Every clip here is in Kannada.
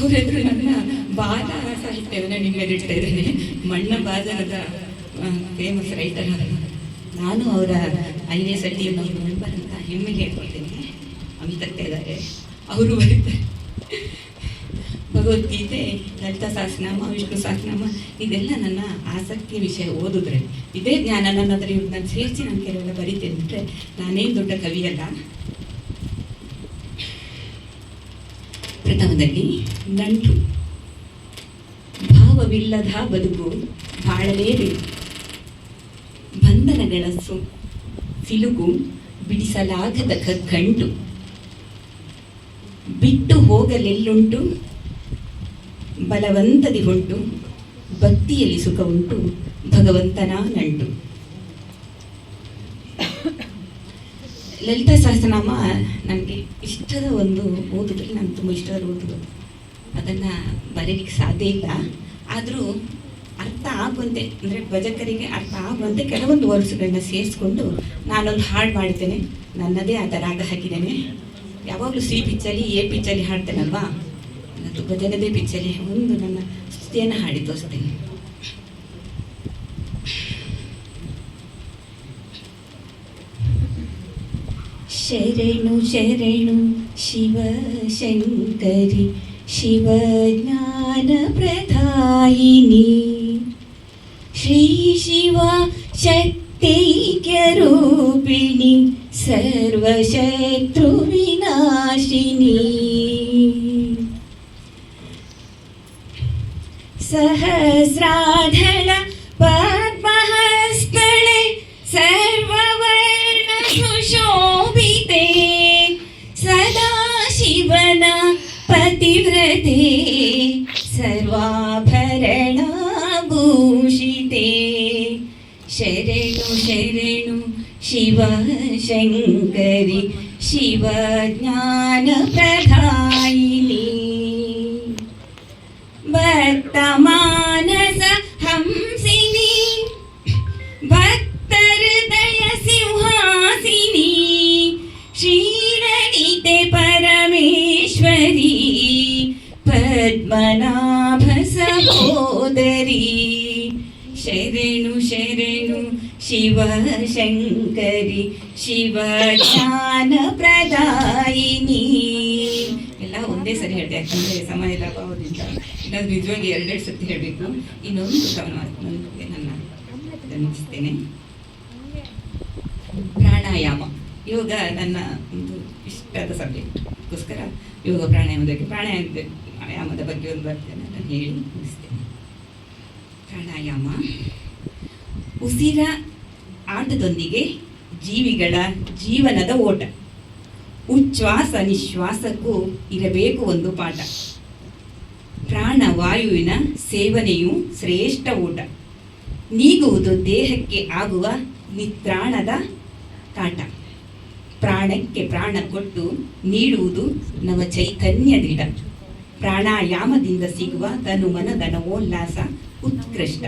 ಅವರೆದುರು ನನ್ನ ಬಾಲ ಸಾಹಿತ್ಯವನ್ನು ನಿಮ್ಮೆದಿಡ್ತಾ ಇದ್ದೇನೆ ಮಣ್ಣ ಬಾಜನದ ಫೇಮಸ್ ರೈಟರ್ ನಾನು ಅವರ ಐನೇ ಟಿ ಮೆಂಬರ್ ಅಂತ ಹೆಮ್ಮೆಗೆ ಹೇಳ್ಕೊಳ್ತೇನೆ. ಅಮಿತಕ್ಕೆ ಇದ್ದಾರೆ. ಅವರು ಬರೀತಾರೆ. ಭಗವದ್ಗೀತೆ, ಲಲಿತ ಸಹಸ್ರನಾಮ ವಿಷ್ಣು ಸಹಸ್ರನಾಮ ಇದೆಲ್ಲ ನನ್ನ ಆಸಕ್ತಿ ವಿಷಯ ಓದಿದ್ರೆ, ಇದೇ ಜ್ಞಾನ ನನ್ನ ಹತ್ರ ನಾನು ಸೇರಿಸಿ ನಾನು ಕೆಲವೆಲ್ಲ ಬರೀತೇನೆ. ಬಿಟ್ಟರೆ ನಾನೇನು ದೊಡ್ಡ ಕವಿಯಲ್ಲ. ಪ್ರಥಮದಲ್ಲಿ ನಂಟು. ಭಾವವಿಲ್ಲದ ಬದುಕು ಬಾಳಲೇಬೇಕು ಬಂಧನಗಳ ಸು, ಸಿಲುಗು ಬಿಡಿಸಲಾಗದ ಕಗ್ಗಂಟು ಬಿಟ್ಟು ಹೋಗಲೆಲ್ಲುಂಟು, ಬಲವಂತದಿ ಉಂಟು ಭಕ್ತಿಯಲ್ಲಿ ಸುಖ ಉಂಟು ಭಗವಂತನ ನಂಟು. ಲಲಿತಾ ಸಹಸ್ರನಾಮ ನನಗೆ ಇಷ್ಟದ ಒಂದು ಓದುದ್ರಲ್ಲಿ ನಾನು ತುಂಬ ಇಷ್ಟದ ಓದುದು. ಅದನ್ನು ಬರೀಲಿಕ್ಕೆ ಸಾಧ್ಯ ಇಲ್ಲ. ಆದರೂ ಅರ್ಥ ಆಗುವಂತೆ, ಅಂದರೆ ಭಜಕರಿಗೆ ಅರ್ಥ ಆಗುವಂತೆ ಕೆಲವೊಂದು ವರ್ಡ್ಸ್ಗಳನ್ನ ಸೇರಿಸ್ಕೊಂಡು ನಾನೊಂದು ಹಾಡು ಮಾಡಿದ್ದೇನೆ ನನ್ನದೇ ಆದ ರಾಗ ಹಾಕಿದ್ದೇನೆ. ಯಾವಾಗಲೂ ಸಿ ಪಿಚ್ಚಲ್ಲಿ, ಎ ಪಿಚ್ಚಲ್ಲಿ ಹಾಡ್ತೇನಲ್ವಾ? ಅದು ಭಜನದೇ ಪಿಚ್ಚಲ್ಲಿ. ಒಂದು ನನ್ನ ಸ್ತುತಿಯನ್ನು ಹಾಡಿ ತೋರಿಸ್ತೇನೆ. ಶರಣು ಶರಣು ಶಿವ ಶಂಕರಿ ಶಿವಜ್ಞಾನ ಪ್ರಧಾಯಿನಿ ಶ್ರೀ ಶಿವ ಶಕ್ತೈಕ್ಯರೂಪಿಣಿ पतिव्रते सर्वाभरणभूषिते शरणु शरणु शिव शङ्करि शिवज्ञानप्रधायिनी ಪದ್ಮನಾಭ ಸಹೋದರಿ ಶರಣು ಶರಣು ಶಿವ ಶಂಕರಿ, ಶಿವ ಜ್ಞಾನ ಪ್ರದಾಯಿನಿ. ಎಲ್ಲ ಒಂದೇ ಸರಿ ಹೇಳಿದೆ, ಯಾಕಂದರೆ ಸಮಯ ಲಾಭದಿಂದ ನಾನು ನಿಜವಾಗಿ ಎರಡೆರಡು ಸರ್ತಿ ಹೇಳಬೇಕು. ಇನ್ನೊಂದು ಗಮನಕ್ಕೆ ನನ್ನ ಗಮನಿಸ್ತೇನೆ ಪ್ರಾಣಾಯಾಮ. ಯೋಗ ನನ್ನ ಒಂದು ಇಷ್ಟದ ಸಬ್ಜೆಕ್ಟ್. ಸಬ್ಜೆಕ್ಟ್ಗೋಸ್ಕರ ಯೋಗ ಪ್ರಾಣಾಯಾಮದಕ್ಕೆ ಪ್ರಾಣಾಯಾಮದ ಬಗ್ಗೆ ಒಂದು ಬರ್ತೇನೆ ಅದನ್ನು ಹೇಳಿ ಮುಗಿಸ್ತೇನೆ. ಪ್ರಾಣಾಯಾಮ ಉಸಿರ ಆಟದೊಂದಿಗೆ ಜೀವಿಗಳ ಜೀವನದ ಓಟ. ಉಚ್ಛ್ವಾಸ ನಿಶ್ವಾಸಕ್ಕೂ ಇರಬೇಕು ಒಂದು ಪಾಠ. ಪ್ರಾಣವಾಯುವಿನ ಸೇವನೆಯು ಶ್ರೇಷ್ಠ ಊಟ. ನೀಗುವುದು ದೇಹಕ್ಕೆ ಆಗುವ ನಿತ್ರಾಣದ ಕಾಟ ಪ್ರಾಣಕ್ಕೆ ಪ್ರಾಣ ಕೊಟ್ಟು ನೀಡುವುದು ನವ ಚೈತನ್ಯದಿಡ. ಪ್ರಾಣಾಯಾಮದಿಂದ ಸಿಗುವ ತನು ಮನದ ನವೋಲ್ಲಾಸ ಉತ್ಕೃಷ್ಟ.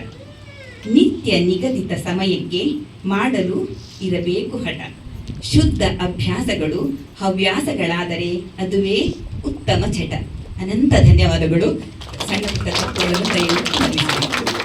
ನಿತ್ಯ ನಿಗದಿತ ಸಮಯಕ್ಕೆ ಮಾಡಲು ಇರಬೇಕು ಹಠ. ಶುದ್ಧ ಅಭ್ಯಾಸಗಳು ಹವ್ಯಾಸಗಳಾದರೆ ಅದುವೇ ಉತ್ತಮ ಚಟ ಅನಂತ ಧನ್ಯವಾದಗಳು. ಸಣ್ಣ ಪುಟ್ಟ ತಪ್ಪುಗಳನ್ನು ದಯವಿಟ್ಟು.